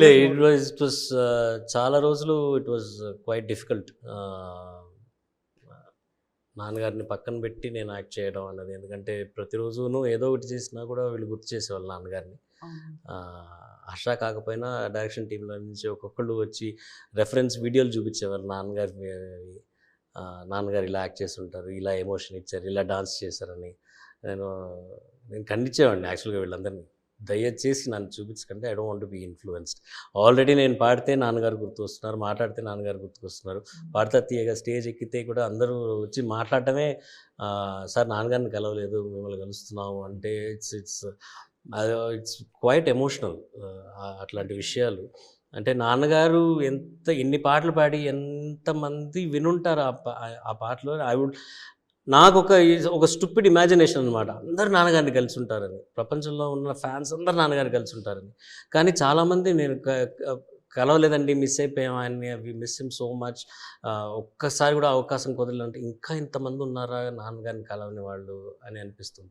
లే. It was it was చాలా రోజులు ఇట్ వాజ్ క్వైట్ డిఫికల్ట్ నాన్నగారిని పక్కన పెట్టి నేను యాక్ట్ చేయడం అన్నది. ఎందుకంటే ప్రతిరోజును ఏదో ఒకటి చేసినా కూడా వీళ్ళు గుర్తు చేసేవాళ్ళు నాన్నగారిని. హర్ష కాకపోయినా డైరెక్షన్ టీంలో నుంచి ఒక్కొక్కళ్ళు వచ్చి రెఫరెన్స్ వీడియోలు చూపించేవారు నాన్నగారి నాన్నగారు ఇలా యాక్ట్ చేస్తుంటారు ఇలా ఎమోషన్ ఇచ్చారు ఇలా డాన్స్ చేశారని. నేను నేను ఖండించేవాడిని యాక్చువల్గా వీళ్ళందరినీ. దయచేసి నన్ను చూపించకంటే I don't want be influenced. Already నేను పాడితే నాన్నగారు గుర్తుకొస్తున్నారు మాట్లాడితే నాన్నగారు గుర్తుకొస్తున్నారు. పాడితే తీయగా స్టేజ్ ఎక్కితే కూడా అందరూ వచ్చి మాట్లాడటమే సార్ నాన్నగారిని కలవలేదు మిమ్మల్ని కలుస్తున్నాము. అంటే it's it's it's quite emotional అట్లాంటి విషయాలు. అంటే నాన్నగారు ఎంత ఎన్ని పాటలు పాడి ఎంతమంది వినుంటారు ఆ పాటలో. ఐ వుడ్ నాకు ఒక ఒక స్టూపిడ్ ఇమాజినేషన్ అనమాట అందరు నాన్నగారిని కలిసి ఉంటారని ప్రపంచంలో ఉన్న ఫ్యాన్స్ అందరు నాన్నగారిని కలిసి ఉంటారని కానీ చాలామంది నేను కలవలేదండి మిస్ అయిపోయాం ఆయన్ని అవి మిస్ హిమ్ సో మచ్. ఒక్కసారి కూడా అవకాశం కుదరలేదంటే ఇంకా ఇంతమంది ఉన్నారా నాన్నగారిని కలవని వాళ్ళు అని అనిపిస్తుంది.